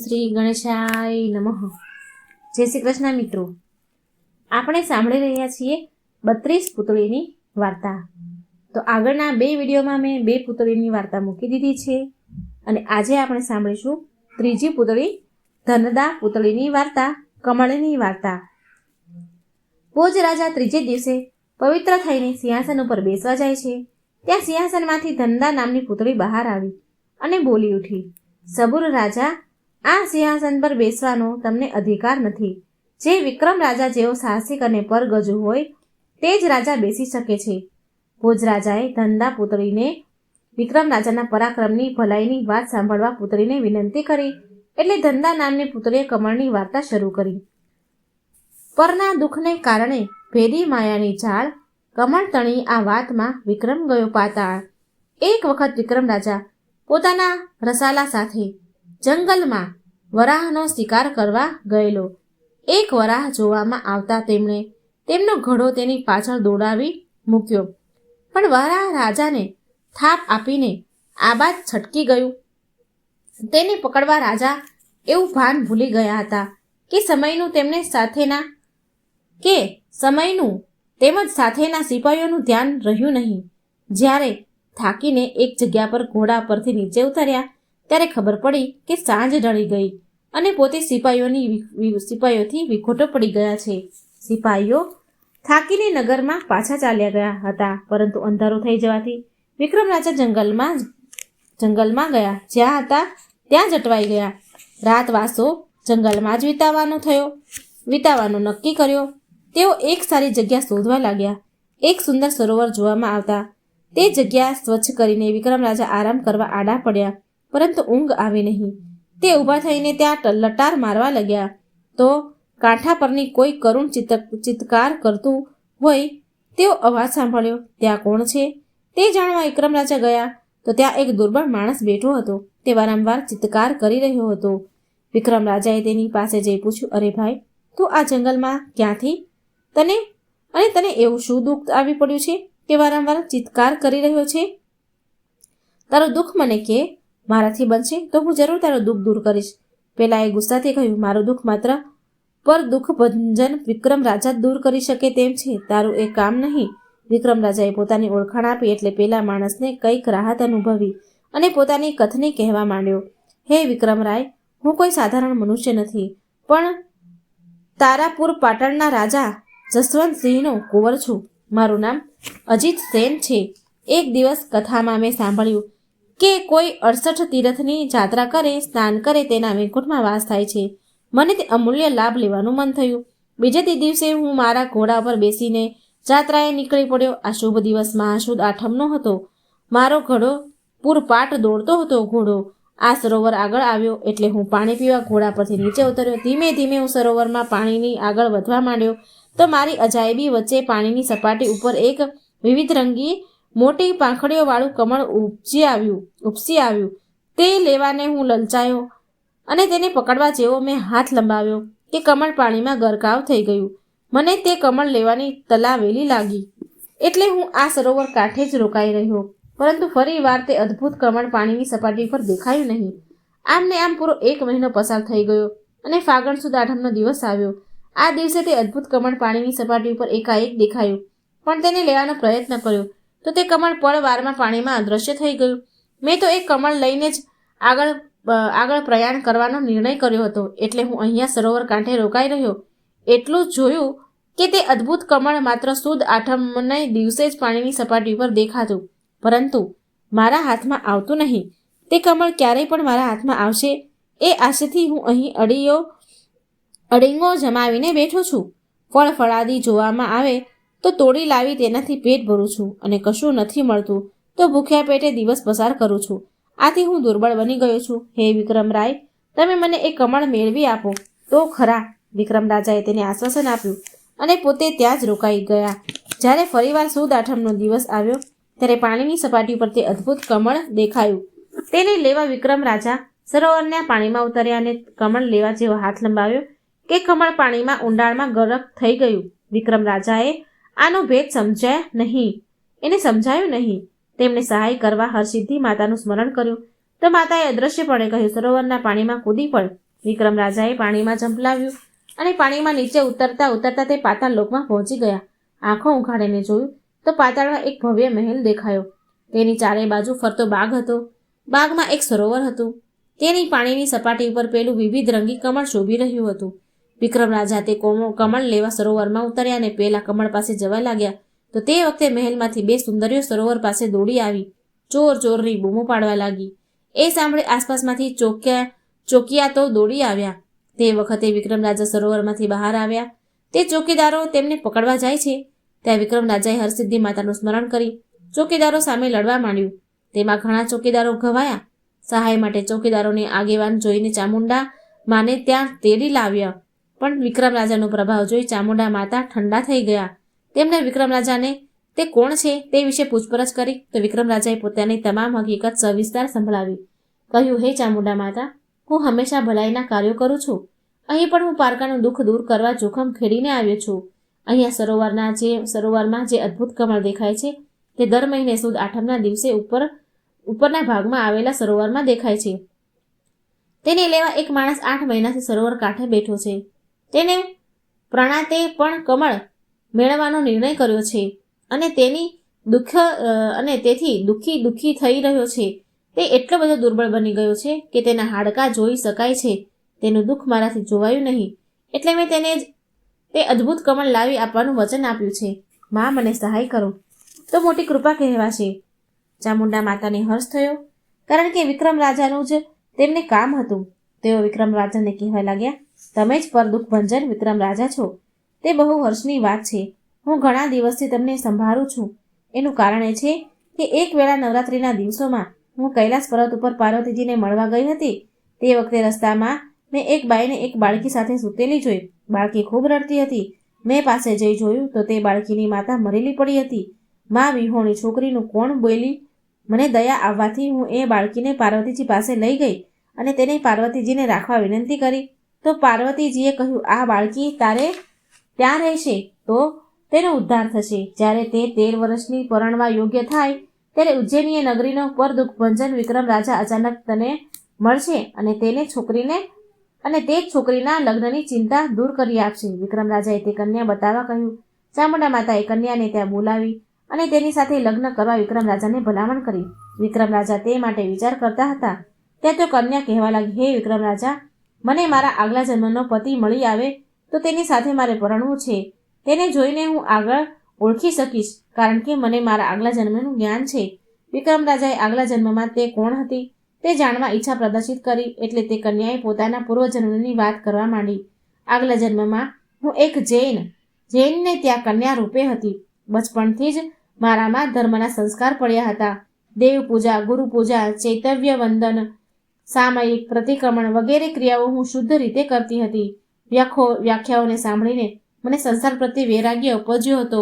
શ્રી ગણેશાય નમઃ. જય શ્રી કૃષ્ણ મિત્રો. આપણે સાંભળી રહ્યા છીએ બત્રીસ પુતળીની વાર્તા. તો આગળના બે વિડીયોમાં મેં બે પુતળીની વાર્તા મૂકી દીધી છે. અને આજે આપણે સાંભળીશું ત્રીજી પુતળી ધનદા પુતળીની વાર્તા, કમળની વાર્તા. ભોજ રાજા ત્રીજે દિવસે પવિત્ર થઈને સિંહાસન ઉપર બેસવા જાય છે. ત્યાં સિંહાસનમાંથી ધનદા નામની પુતળી બહાર આવી અને બોલી ઉઠી, સબુર રાજા આ સિંહાસન પર બેસવાનો તમને અધિકાર નથી. જે વિક્રમ રાજા જેવો સાહસિક અને પરગજુ હોય, તે જ રાજા બેસી શકે છે. ભોજ રાજાએ ધંધા પુતળીને વિક્રમ રાજાના પરાક્રમની ભલાઈની વાત સાંભળવા પુતળીને વિનંતી કરી, એટલે ધંધા નામની પુતળીએ કમળની વાર્તા શરૂ કરી. પરના દુઃખને કારણે ભેદી માયાની ઝાડ કમળ તણી આ વાતમાં વિક્રમ ગયો પાતાળ. એક વખત વિક્રમ રાજા પોતાના રસાલા સાથે જંગલમાં વરાહનો શિકાર કરવા ગયેલો. એક વરાહ જોવામાં આવતા તેમણે તેમનો ઘડો તેની પાછળ દોડાવી મૂક્યો. પણ વરાહ રાજાને થાપ આપીને આબાદ છટકી ગયું. તેને પકડવા રાજા એવું ભાન ભૂલી ગયા હતા કે સમયનું તેમને સાથેના કે સમયનું તેમજ સાથેના સિપાહીઓનું ધ્યાન રહ્યું નહીં. જ્યારે થાકીને એક જગ્યા પર ઘોડા પરથી નીચે ઉતર્યા ત્યારે ખબર પડી કે સાંજ ઢળી ગઈ અને પોતે સિપાહીઓની સિપાહીઓથી વિખોટો પડી ગયા છે. સિપાહીઓ થાકીને નગરમાં પાછા ચાલ્યા ગયા હતા, પરંતુ અંધારું થઈ જવાથી વિક્રમ રાજા જંગલમાં જંગલમાં ગયા. જ્યાં હતા, ત્યાં જ અટવાઈ ગયા રાતવાસો જંગલમાં જ વિતાવાનો થયો. વિતાવાનો નક્કી કર્યો. તેઓ એક સારી જગ્યા શોધવા લાગ્યા. એક સુંદર સરોવર જોવામાં આવતા. તે જગ્યા સ્વચ્છ કરીને વિક્રમ રાજા આરામ કરવા આડા પડ્યા. પરંતુ ઊંઘ આવી નહીં. તે ઊભા થઈને ત્યાં લટાર મારવા લાગ્યા. તો કાંઠા પરની કોઈ કરુણ ચિત ચિત્કાર કરતું હોય તેવો અવાજ સાંભળ્યો, ત્યાં કોણ છે? તે જાણવા વિક્રમ રાજા ગયા. તો ત્યાં એક દુર્બળ માણસ બેઠો હતો. તે વારંવાર ચિત્કાર કરી રહ્યો હતો. વિક્રમ રાજાએ તેની પાસે જઈ પૂછ્યું, અરે ભાઈ, તું આ જંગલમાં ક્યાંથી? તને, અને તને એવું શું દુઃખ આવી પડ્યું છે કે વારંવાર ચિત્કાર કરી રહ્યો છે? તારું દુઃખ મને કે મારાથી બનશે તો હું જરૂર તારું દુઃખ દૂર કરીશ. પહેલાં એ ગુસ્સાથી કહ્યું, મારું દુઃખ માત્ર પર દુઃખ ભંજન વિક્રમ રાજા દૂર કરી શકે તેમ છે. તારું એ કામ નહીં. વિક્રમ રાજાએ પોતાની ઓળખાણ આપી એટલે પેલા માણસને કંઈક રાહત અનુભવી અને પોતાની કથની કહેવા માંડ્યો, હે વિક્રમ રાય, હું કોઈ સાધારણ મનુષ્ય નથી, પણ તારાપુર પાટણના રાજા જસવંતસિંહનો કુંવર છું. મારું નામ અજીત સેન છે. એક દિવસ કથામાં મેં સાંભળ્યું કે કોઈ અડસઠ તીર્થની જાત્રા કરે, સ્નાન કરે તેના વૈકુંઠમાં વાસ થાય છે. મને તે અમૂલ્ય લાભ લેવાનું મન થયું. બીજે તે દિવસે હું મારા ઘોડા પર બેસીને જાત્રાએ નીકળી પડ્યો. આ શુભ દિવસ મહાશુદ આઠમનો હતો. મારો ઘોડો પૂરપાટ દોડતો હતો ઘોડો. આ સરોવર આગળ આવ્યો એટલે હું પાણી પીવા ઘોડા પરથી નીચે ઉતર્યો. ધીમે ધીમે હું સરોવરમાં પાણીની આગળ વધવા માંડ્યો. તો મારી અજાયબી વચ્ચે પાણીની સપાટી ઉપર એક વિવિધ રંગી મોટી પાંખડીઓવાળું કમળ ઉપજી આવ્યું, ઉપસી આવ્યું. તે લેવાને હું લલચાયો અને તેને પકડવા જેવો મેં હાથ લંબાવ્યો કે કમળ પાણીમાં ગરકાવ થઈ ગયું. મને તે કમળ લેવાની તલાવેલી લાગી. એટલે હું આ સરોવર કાંઠે જ રોકાઈ રહ્યો. પરંતુ ફરી વાર તે અદ્ભુત કમળ પાણીની સપાટી પર દેખાયું નહીં. આમને આમ પૂરો એક મહિનો પસાર થઈ ગયો અને ફાગણ સુદ દિવસ આવ્યો. આ દિવસે તે અદ્ભુત કમળ પાણીની સપાટી ઉપર એકાએક દેખાયું. પણ તેને લેવાનો પ્રયત્ન કર્યો. તો તે કમળ પળ વારમાં પાણીમાં અદૃશ્ય થઈ ગયું. મેં તો એ કમળ લઈને જ આગળ આગળ પ્રયાણ કરવાનો નિર્ણય કર્યો હતો. એટલે હું અહીંયા સરોવર કાંઠે રોકાઈ રહ્યો. એટલું જોયું કે તે અદ્ભુત કમળ માત્ર સુદ આઠમને દિવસે જ પાણીની સપાટી ઉપર દેખાતું. પરંતુ મારા હાથમાં આવતું નહીં. તે કમળ ક્યારેય પણ મારા હાથમાં આવશે એ આશેથી હું અહીં અડીયો, અડીંગો જમાવીને બેઠો છું. ફળ ફળાદી જોવામાં આવે તો તોડી લાવી તેનાથી પેટ ભરું છું અને કશું નથી મળતું, તો ભૂખ્યા પેટે દિવસ પસાર કરું છું. આથી હું દુર્બળ બની ગયો છું. હે વિક્રમ રાય, તમે મને એ કમળ મેળવી આપો. તો ખરા, વિક્રમ રાજાએ તેને આશ્વાસન આપ્યું અને પોતે ત્યાં જ રોકાઈ ગયા. જ્યારે ફરીવાર સુદ આઠમનો દિવસ આવ્યો, ત્યારે પાણીની સપાટી પર તે અદ્ભુત કમળ દેખાયું. તેને લેવા વિક્રમ રાજા સરોવરના પાણીમાં ઉતર્યા અને કમળ લેવા જેવો હાથ લંબાવ્યો કે કમળ પાણીમાં ઊંડાણમાં ગરક થઈ ગયું. વિક્રમ રાજાએ આનો ભેદ સમજાય નહીં. એને સમજાયું નહીં. તેમણે સહાય કરવા હરસિદ્ધિ માતાનું સ્મરણ કર્યું. તો માતાએ અદ્રશ્યપણે કહ્યું, સરોવરના પાણીમાં કૂદી પડ. વિક્રમ રાજાએ પાણીમાં ઝંપલાવ્યું અને પાણીમાં નીચે ઉતરતા ઉતરતા તે પાતાળ લોકમાં પહોંચી ગયા. આંખો ઉઘાડીને જોયું તો પાતાળમાં એક ભવ્ય મહેલ દેખાયો. તેની ચારે બાજુ ફરતો બાગ હતો. બાગમાં એક સરોવર હતું. તેની પાણીની સપાટી ઉપર પેલું વિવિધ રંગી કમળ શોભી રહ્યું હતું. વિક્રમ રાજા તે કોમો કમળ લેવા સરોવરમાં ઉતર્યા અને પેલા કમળ પાસે જવા લાગ્યા. તો તે વખતે મહેલમાંથી બે સુંદરીઓ સરોવર પાસે દોડી આવી. ચોર ચોરની બૂમો પાડવા લાગી. એ સાંભળી આસપાસમાંથી ચોક્યા ચોકિયા તો દોડી આવ્યા. તે વખતે વિક્રમ રાજા સરોવરમાંથી બહાર આવ્યા. તે ચોકીદારો તેમને પકડવા જાય છે. ત્યાં વિક્રમ રાજાએ હરસિદ્ધિ માતાનું સ્મરણ કરી. ચોકીદારો સામે લડવા માંડ્યું. તેમાં ઘણા ચોકીદારો ઘવાયા. સહાય માટે ચોકીદારોને આગેવાન જોઈને ચામુંડા માને ત્યાં તેડી લાવ્યા. પણ વિક્રમ રાજાનો પ્રભાવ જોઈ ચામુંડા માતા ઠંડા થઈ ગયા. તેમણે વિક્રમ રાજાને, તે કોણ છે તે વિશે પૂછપરછ કરી. તો વિક્રમ રાજાએ પોતાની તમામ હકીકત સવિસ્તાર સંભળાવી. કહ્યું, હે ચામુંડા માતા, હું હંમેશા ભલાઈના કાર્યો કરું છું. અહીં પણ હું પારકાનું દુઃખ દૂર કરવા જોખમ ખેડીને આવ્યો છું. અહીંયા સરોવરના જે, સરોવરમાં જે અદ્ભુત કમળ દેખાય છે, તે દર મહિને સુદ આઠમના દિવસે ઉપર, ઉપરના ભાગમાં આવેલા સરોવરમાં દેખાય છે. તેને લેવા એક માણસ આઠ મહિનાથી સરોવર કાંઠે બેઠો છે. તેને પ્રણાતે પણ કમળ મેળવવાનો નિર્ણય કર્યો છે અને તેની દુઃખ અને તેથી દુઃખી દુઃખી થઈ રહ્યો છે. તે એટલો બધો દુર્બળ બની ગયો છે કે તેના હાડકાં જોઈ શકાય છે. તેનું દુઃખ મારાથી જોવાયું નહીં. એટલે મેં તેને જ તે અદ્ભુત કમળ લાવી આપવાનું વચન આપ્યું છે. મા, મને સહાય કરો. તો મોટી કૃપા કહેવાશે. ચામુંડા માતાને હર્ષ થયો, કારણ કે વિક્રમ રાજાનું જ તેમને કામ હતું. તેઓ વિક્રમ રાજાને કહેવા લાગ્યા તમે જ પર દુઃખ ભંજન વિક્રમ રાજા છો? તે બહુ વર્ષની વાત છે. હું ઘણા દિવસથી તમને સંભાળું છું. એનું કારણ એ છે કે એક વેળા નવરાત્રિના દિવસોમાં હું કૈલાસ પર્વત ઉપર પાર્વતીજીને મળવા ગઈ હતી. તે વખતે રસ્તામાં મેં એક બાઈને એક બાળકી સાથે સૂતેલી જોઈ. બાળકી ખૂબ રડતી હતી. મેં પાસે જઈ જોયું તો તે બાળકીની માતા મરેલી પડી હતી. મા વિહોણી છોકરીનું કોણ બોલી? મને દયા આવવાથી હું એ બાળકીને પાર્વતીજી પાસે લઈ ગઈ અને તેને પાર્વતીજીને રાખવા વિનંતી કરી. તો પાર્વતીજીએ કહ્યું, આ બાળકી તારે ત્યાં રહેશે તો તેનો ઉદ્ધાર થશે. જ્યારે તે તેર વર્ષની પરણવા યોગ્ય થાય, ત્યારે ઉજ્જૈનીય નગરીનો પર દુઃખભંજન વિક્રમ રાજા અચાનક તને મળશે અને તેને છોકરીને અને તે જ છોકરીના લગ્નની ચિંતા દૂર કરી આપશે. વિક્રમ રાજાએ તે કન્યા બતાવવા કહ્યું ચામુંડા માતાએ, કન્યાને ત્યાં બોલાવી અને તેની સાથે લગ્ન કરવા વિક્રમ રાજાને ભલામણ કરી. વિક્રમ રાજા તે માટે વિચાર કરતા હતા. ત્યાં તો કન્યા કહેવા લાગી, હે વિક્રમ રાજા મને મારા આગલા જન્મનો પતિ મળી આવે તો તેની સાથે મારે પરણવું છે. તેને જોઈને હું આગળ ઓળખી શકીશ, કારણ કે મને મારા આગલા જન્મનું જ્ઞાન છે. વિક્રમ રાજાએ આગલા જન્મમાં તે કોણ હતી? તે જાણવા ઈચ્છા પ્રદર્શિત કરી, એટલે તે કન્યાએ પોતાના પૂર્વજન્મની વાત કરવા માંડી. આગલા જન્મમાં હું એક જૈન, જૈનને ત્યાં કન્યા રૂપે હતી. બચપણથી જ મારામાં ધર્મના સંસ્કાર પડ્યા હતા. દેવ પૂજા ગુરુ પૂજા ચૈતવ્ય વંદન સામયિક પ્રતિક્રમણ વગેરે ક્રિયાઓ હું શુદ્ધ રીતે કરતી હતી. વ્યાખો, વ્યાખ્યાઓને સાંભળીને મને સંસાર પ્રત્યે વૈરાગ્ય ઉપજ્યો હતો.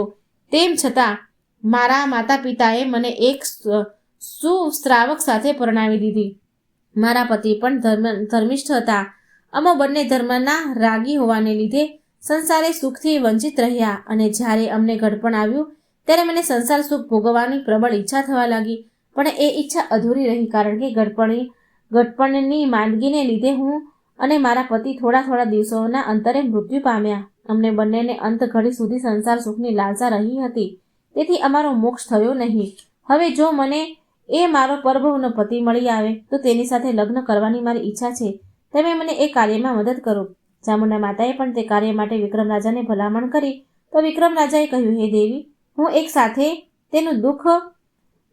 તેમ છતાં, મારા માતા પિતાએ મને એક સુશ્રાવક સાથે પરણાવી દીધી. મારા પતિ પણ ધર્મ, ધર્મિષ્ઠ હતા. અમે બંને ધર્મના રાગી હોવાને લીધે સંસારે સુખથી વંચિત રહ્યા અને જ્યારે અમને ઘડપણ આવ્યું, ત્યારે મને સંસાર સુખ ભોગવવાની પ્રબળ ઈચ્છા થવા લાગી. પણ એ ઈચ્છા અધૂરી રહી કારણ કે ગડપણી ગડપણની માંદગીને લીધે હું અને મારા પતિ થોડા થોડા દિવસોના અંતરે મૃત્યુ પામ્યા. અમને બંનેને અંત ઘડી સુધી સંસાર સુખની લાલસા રહી હતી. તેથી અમારો મોક્ષ થયો નહીં. હવે જો મને એ મારો પરભવનો પતિ મળી આવે, તો તેની સાથે લગ્ન કરવાની મારી ઈચ્છા છે. તમે મને એ કાર્યમાં મદદ કરો. ચામુંડા માતાએ પણ તે કાર્ય માટે વિક્રમ રાજાને ભલામણ કરી. તો વિક્રમ રાજાએ કહ્યું, હે દેવી, હું એક સાથે તેનું દુઃખ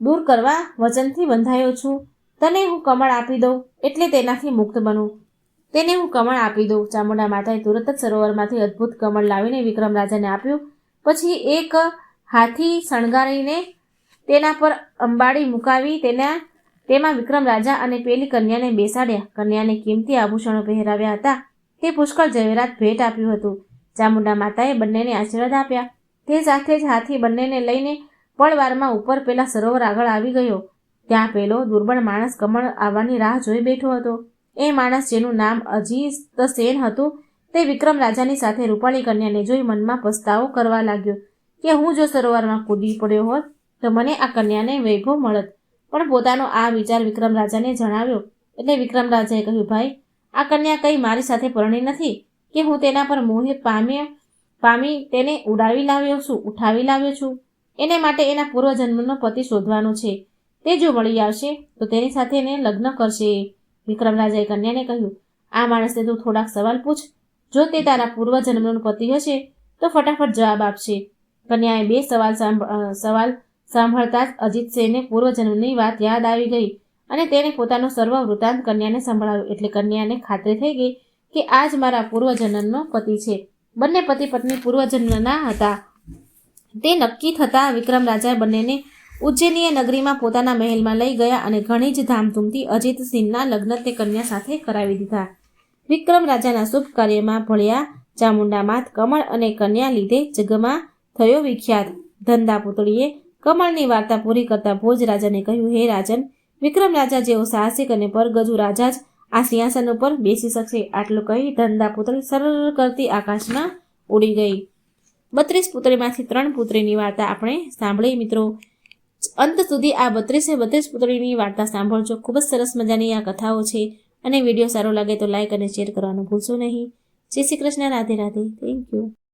દૂર કરવા વચનથી બંધાયો છું. તને હું કમળ આપી દઉં એટલે તેનાથી મુક્ત બનું. તેને હું કમળ આપી દઉં. ચામુંડા માતાએ તુરત જ સરોવરમાંથી અદ્ભુત કમળ લાવીને વિક્રમ રાજાને આપ્યું. પછી એક હાથી શણગારીને તેના પર અંબાડી મુકાવી તેના તેમાં વિક્રમ રાજા અને પેલી કન્યાને બેસાડ્યા. કન્યાને કિંમતી આભૂષણો પહેરાવ્યા હતા. તે પુષ્કળ જવેરાત ભેટ આપ્યું હતું. ચામુંડા માતાએ બંનેને આશીર્વાદ આપ્યા. તે સાથે જ હાથી બંનેને લઈને પળવારમાં ઉપર પેલા સરોવર આગળ આવી ગયો. ત્યાં પેલો દુર્બળ માણસ કમળ આવવાની રાહ જોઈ બેઠો હતો. એ માણસ જેનું નામ અજીત સેન હતું, તે વિક્રમ રાજાની સાથે રૂપાળી કન્યાને જોઈ મનમાં પસ્તાવો કરવા લાગ્યો કે હું જો સરોવરમાં કૂદી પડ્યો હોત, તો મને આ કન્યાને વૈભવ મળત. પણ પોતાનો આ વિચાર વિક્રમ રાજાને જણાવ્યો. એટલે વિક્રમ રાજાએ કહ્યું, ભાઈ, આ કન્યા કંઈ મારી સાથે પરણી નથી કે હું તેના પર મોહિત પામી પામી તેને ઉડાવી લાવ્યો છું, ઉઠાવી લાવ્યો છું. એને માટે એના પૂર્વજન્મનો પતિ શોધવાનો છે. તે જો મળી આવશે, તો તેની સાથે એને લગ્ન કરશે. વિક્રમ રાજાએ કન્યાને કહ્યું, આ માણસને તું થોડાક સવાલ પૂછ. જો તે તારા પૂર્વજન્મનો પતિ હશે, તો ફટાફટ જવાબ આપશે. કન્યાએ બે સવાલ સવાલ સાંભળતા જ અજીતસિંહને પૂર્વજન્મની વાત યાદ આવી ગઈ અને તેણે પોતાનો સર્વ વૃત્તાંત કન્યાને સંભળાવ્યો. એટલે કન્યાને ખાતરી થઈ ગઈ કે આ જ મારા પૂર્વજન્મનો પતિ છે. બંને પતિ પત્ની પૂર્વજન્મના હતા. તે નક્કી થતાં વિક્રમ રાજાએ બંનેને ઉજ્જૈનીય નગરીમાં પોતાના મહેલમાં લઈ ગયા અને ઘણી જ ધામધૂમથી અજીતસિંહના લગ્ન તે કન્યા સાથે કરાવી દીધા. વિક્રમ રાજાના શુભ કાર્યમાં ભળ્યા ચામુંડા માત કમળ અને કન્યા લીધે જગમાં થયો વિખ્યાત. ધંધા પુતળીએ કમળની વાર્તા પૂરી કરતા ભોજ રાજાને કહ્યું, હે રાજન, વિક્રમ રાજા જેવો સાહસિક અને પરગજુ રાજા જ આ સિંહાસન ઉપર બેસી શકશે. આટલું કહી ધંધા પુતળી સરળ કરતી આકાશમાં ઉડી ગઈ. બત્રીસ પુત્રીમાંથી ત્રણ પુત્રીની વાર્તા આપણે સાંભળી, મિત્રો. અંત સુધી આ બત્રીસે બત્રીસ પુતળીની વાર્તા સાંભળજો. ખૂબ જ સરસ મજાની આ કથાઓ છે. અને વીડિયો સારો લાગે તો લાઇક અને શેર કરવાનું ભૂલશો નહીં. જય શ્રી કૃષ્ણ, રાધે રાધે. Thank you